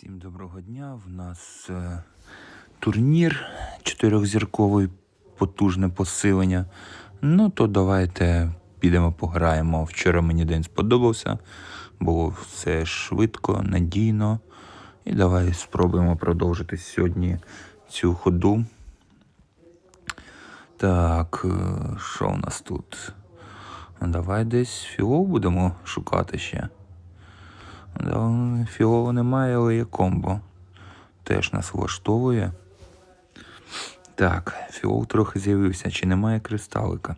Всім доброго дня. В нас е, турнір чотирьохзірковий, потужне посилення. Ну, то давайте підемо пограємо. Вчора мені день сподобався. Було все швидко, надійно. І давай спробуємо продовжити сьогодні цю ходу. Так, е, що у нас тут? Давай десь філов будемо шукати ще. Філова немає, але є комбо. Теж нас влаштовує. Так, фіол трохи з'явився. Чи немає кристалика?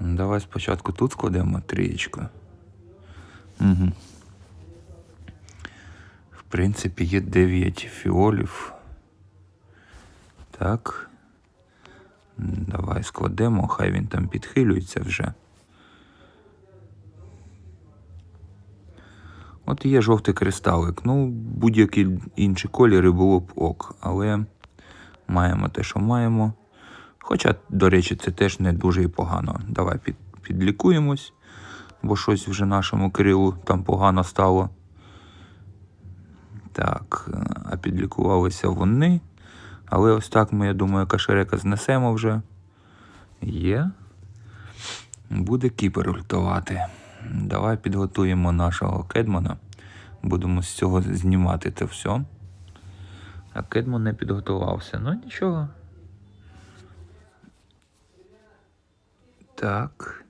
Ну, Давай спочатку тут складемо трієчку. Угу. В принципі, є 9 фіолів. Так. Давай складемо, хай він там підхилюється вже. От є жовтий кристалик. Ну, будь-які інші кольори було б ок, але маємо те, що маємо. Хоча, до речі, це теж не дуже і погано. Давай під, підлікуємось, бо щось вже нашому Кирилу там погано стало. Так, а підлікувалися вони. Але ось так ми, я думаю, кашерека знесемо вже. Є. Буде кіпер ультувати. Давай підготуємо нашого кедмана. Будемо з цього знімати це все. А кедман не підготувався. Ну нічого. Так.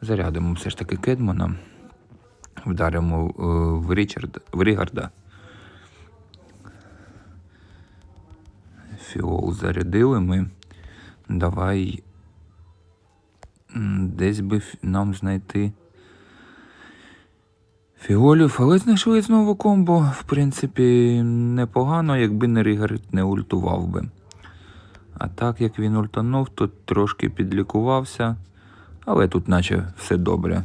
Зарядимо все ж таки кедмана. Вдаримо е, в, Річарда, в Рігарда. Фіол зарядили ми. Давай. Десь би нам знайти. Фіолів, але знайшли знову комбо. В принципі, непогано, якби не Рігард не ультував би. А так як він ультанув, то трошки підлікувався. Але тут, наче, все добре.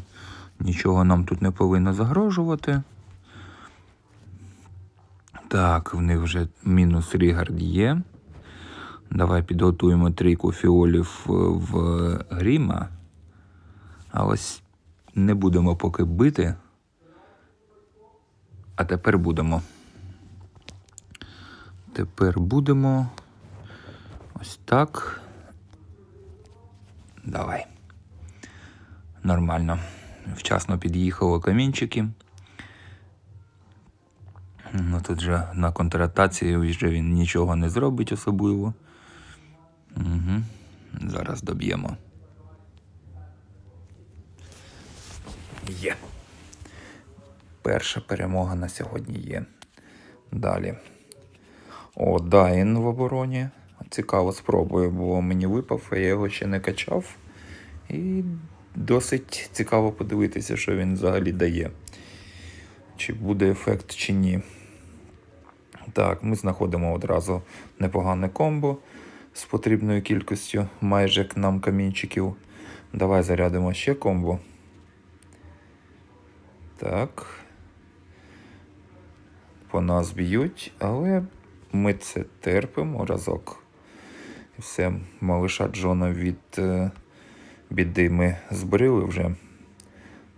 Нічого нам тут не повинно загрожувати. Так, в них вже мінус Рігард є. Давай підготуємо трійку фіолів е, в Гріма. А ось не будемо поки бити. А тепер будемо. Тепер будемо. Ось так. Давай. Нормально. Вчасно під'їхали камінчики. Ну тут же на контратації вже він нічого не зробить особливо. Угу. Зараз доб'ємо. Є. Перша перемога на сьогодні є. Далі. О, Дайн в обороні. Цікаво спробую, бо мені випав, а я його ще не качав. І досить цікаво подивитися, що він взагалі дає. Чи буде ефект, чи ні. Так, ми знаходимо одразу непогане комбо з потрібною кількістю майже к нам камінчиків. Давай зарядимо ще комбо. Так. По нас б'ють, але ми це терпимо разок. І все, малиша Джона від е, біди ми збрили вже.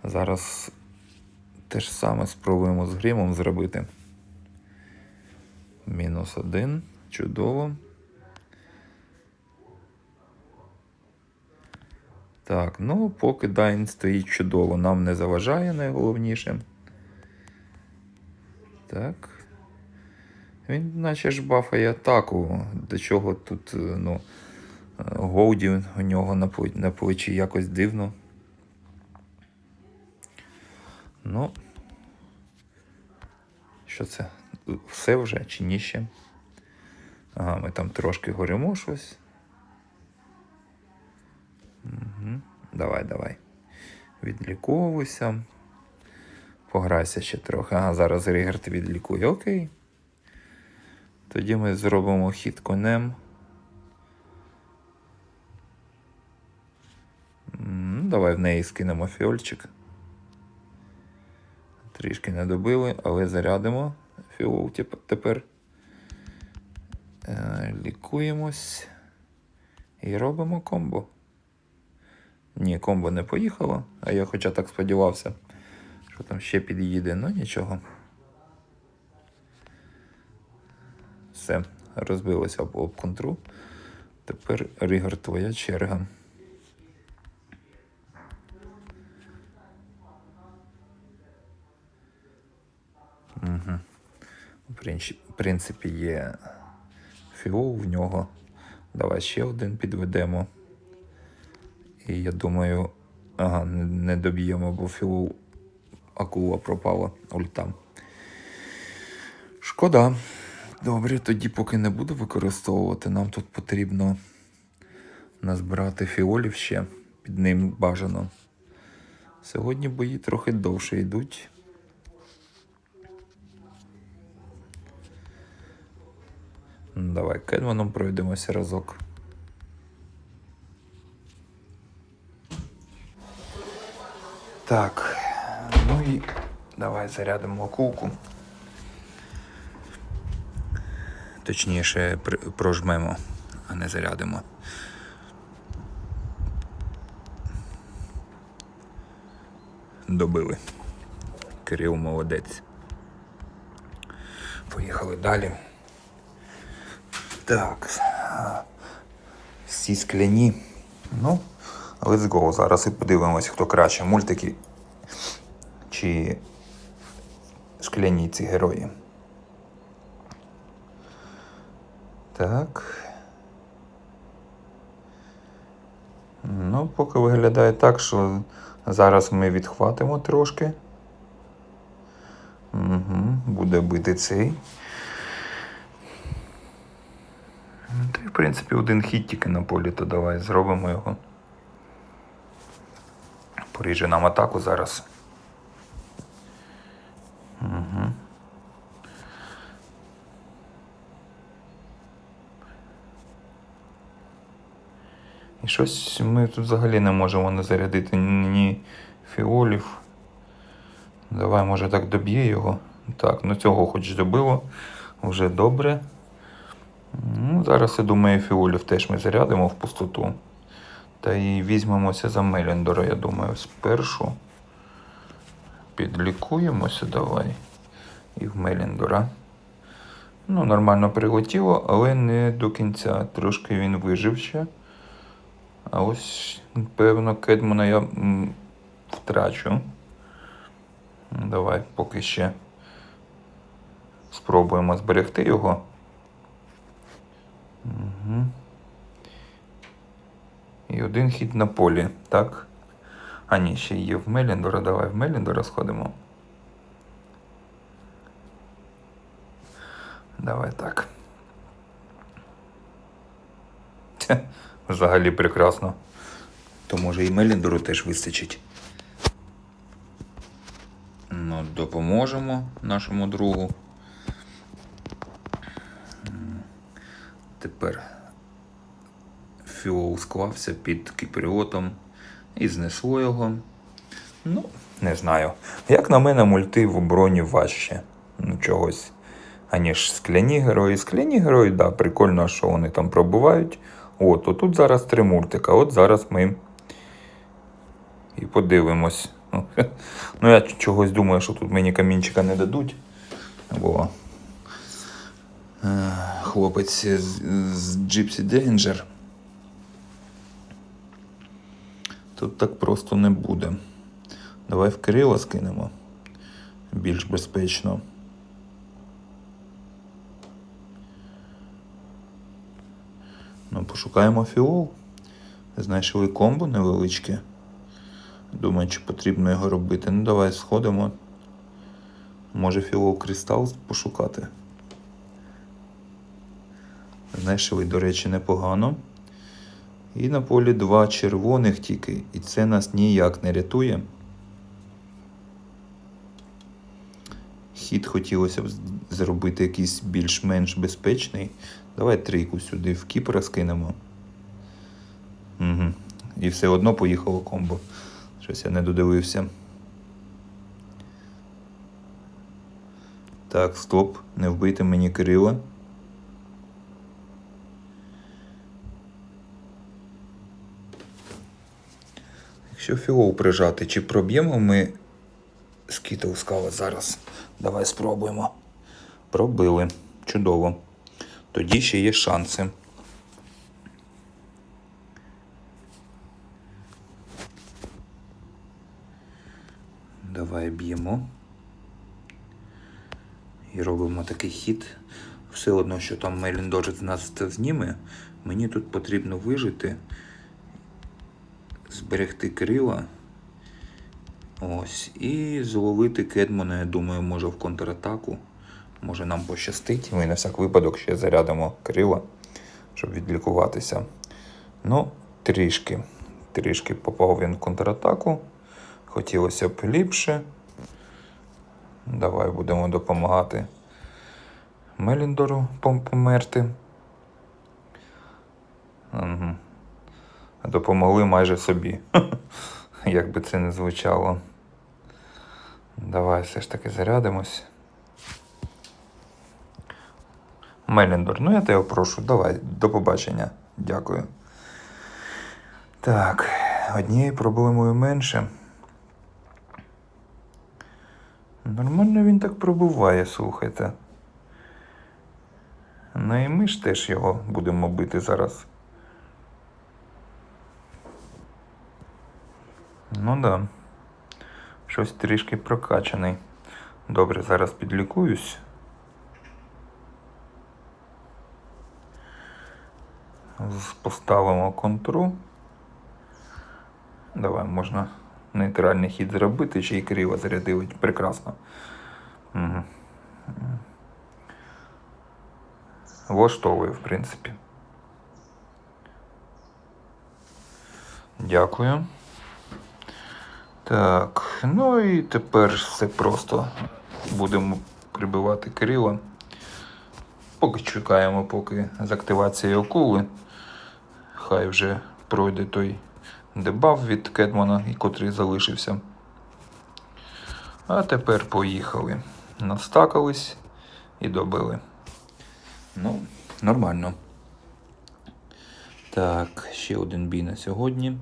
Зараз те ж саме спробуємо з гримом зробити. Мінус один. Чудово. Так, ну поки Дайн стоїть чудово, нам не заважає найголовніше. Так. Він наче ж бафає атаку. До чого тут, е, ну, е, Голді у нього на плечі, якось дивно. Ну. Що це? Все вже чи ні ще? Ага, ми там трошки горимо щось. Угу. Давай, давай. Відліковуйся. Пограйся ще трохи. Ага, зараз Рігард відлікує. Окей. Тоді ми зробимо хід конем. Давай в неї скинемо фіольчик. Трішки не добили, але зарядимо фіол тепер. Е, лікуємось і робимо комбо. Ні, комбо не поїхало, а я хоча так сподівався, що там ще під'їде, ну нічого. Все, розбилося об, об контру. Тепер Рігор, твоя черга. Угу. В принципі- є фіол в нього. Давай ще один підведемо. І я думаю, ага, не, доб'ємо, бо фіол акула пропала ультам. Шкода. Добре, тоді поки не буду використовувати, нам тут потрібно назбирати фіолів ще. Під ним бажано. Сьогодні бої трохи довше йдуть. Ну, Давай Кедманом пройдемося разок. Так, ну і давай зарядимо акулку. Точніше, прожмемо, а не зарядимо. Добили. Кирил молодець. Поїхали далі. Так. Всі скляні. Ну, let's go. Зараз і подивимось, хто краще. Мультики чи скляні ці герої. Так. Ну, поки виглядає так, що зараз ми відхватимо трошки. Угу, буде бити цей. Ну, Та й, в принципі, один хід тільки на полі, то давай зробимо його. Поріже нам атаку зараз. Щось ми тут взагалі не можемо не зарядити ні фіолів. Давай, може, так доб'є його. Так, ну цього хоч добило. Вже добре. Ну, зараз, я думаю, фіолів теж ми зарядимо в пустоту. Та і візьмемося за Меліндора, я думаю, спершу. Підлікуємося давай. І в Меліндора. Ну, нормально прилетіло, але не до кінця. Трошки він вижив ще. А ось, певно, Кедмана я втрачу. Давай поки ще спробуємо зберегти його. Угу. І один хід на полі, так? А ні, ще є в Меліндора. Давай в Меліндора сходимо. Давай так. Взагалі прекрасно. То може і Меліндору теж вистачить. Ну, допоможемо нашому другу. Тепер фіол склався під кіпріотом і знесло його. Ну, не знаю. Як на мене, мульти в обороні важче. Ну, чогось. Аніж скляні герої. Скляні герої, да, прикольно, що вони там пробувають. От, отут зараз три мультика. От зараз ми і подивимось. Ну, я чогось думаю, що тут мені камінчика не дадуть. Бо е, хлопець з Gypsy Danger. Тут так просто не буде. Давай в Кирила скинемо. Більш безпечно. Пошукаємо фіол. Знайшли комбо невеличке. Думаю, чи потрібно його робити. Ну, давай сходимо. Може фіол кристал пошукати. Знайшли, до речі, непогано. І на полі два червоних тільки. І це нас ніяк не рятує. Хід хотілося б зробити якийсь більш-менш безпечний. Давай трійку сюди в кіп розкинемо. Угу. І все одно поїхало комбо. Щось я не додивився. Так, стоп, не вбийте мені Кирила. Якщо фіол прижати, чи проб'ємо ми скітл скала зараз? Давай спробуємо. Пробили. Чудово. Тоді ще є шанси. Давай б'ємо. І робимо такий хід. Все одно, що там Меліндор з нас це зніме. Мені тут потрібно вижити, зберегти крила. Ось. І зловити Кедмона, я думаю, може в контратаку. Може нам пощастить. Ми на всяк випадок ще зарядимо крила, щоб відлікуватися. Ну, трішки. Трішки попав він в контратаку. Хотілося б ліпше. Давай будемо допомагати Меліндору померти. Угу. Допомогли майже собі. Як би це не звучало. Давай все ж таки зарядимось. Меліндор, ну я тебе прошу, давай, до побачення. Дякую. Так, однією проблемою менше. Нормально він так пробуває, слухайте. Ну і ми ж теж його будемо бити зараз. Ну да. Щось трішки прокачаний. Добре, зараз підлікуюсь. Поставимо контру. Давай, можна нейтральний хід зробити, ще й криво зарядили. Прекрасно. Угу. Влаштовує, в принципі. Дякую. Так, ну і тепер все просто. Будемо прибивати Кирила. Поки чекаємо, поки з активацією акули. Хай вже пройде той дебаф від Кедмана, і котрий залишився. А тепер поїхали. Настакались і добили. Ну, нормально. Так, ще один бій на сьогодні.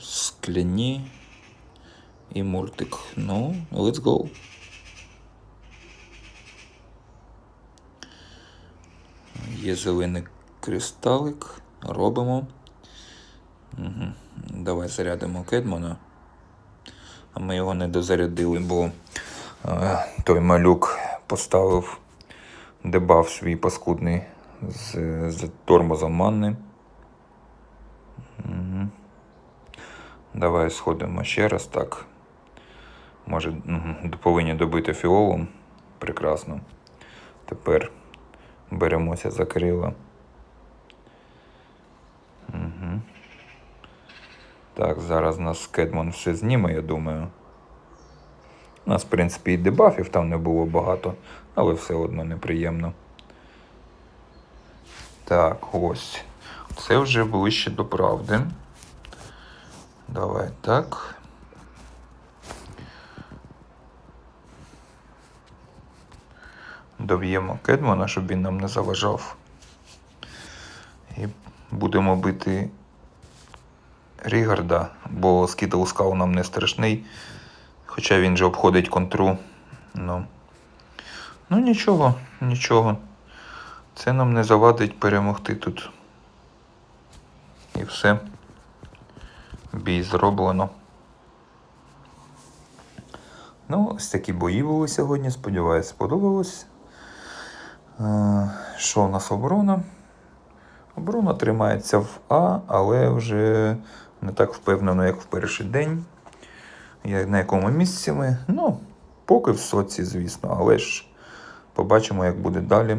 Скляні і мультик. Ну, let's go. Є зелений кристалик. Робимо. Угу. Давай зарядимо Кедмона. А ми його не дозарядили, бо е, той малюк поставив дебаф свій паскудний з, з тормозом манни. Угу. Давай сходимо ще раз так. Може, угу, повинні добити фіолом. Прекрасно. Тепер беремося за крила. Так, зараз нас Кедмон все зніме, я думаю. У нас, в принципі, і дебафів там не було багато, але все одно неприємно. Так, ось. Це вже ближче до правди. Давай так. Доб'ємо Кедмана, щоб він нам не заважав. І будемо бити Рігарда, бо Скітл Скал нам не страшний. Хоча він же обходить контру. Ну, ну нічого, нічого. Це нам не завадить перемогти тут. І все. Бій зроблено. Ну, ось такі бої були сьогодні. Сподіваюсь, сподобалось. Е, Що у нас оборона? Оборона тримається в А, але вже не так впевнено, як в перший день. Як на якому місці ми? Ну, поки в соці, звісно, але ж побачимо, як буде далі.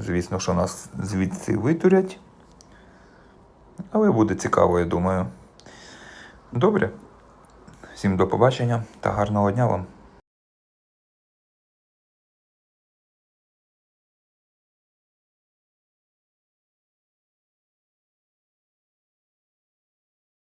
Звісно, що нас звідси витурять. Але буде цікаво, я думаю. Добре. Всім до побачення та гарного дня вам.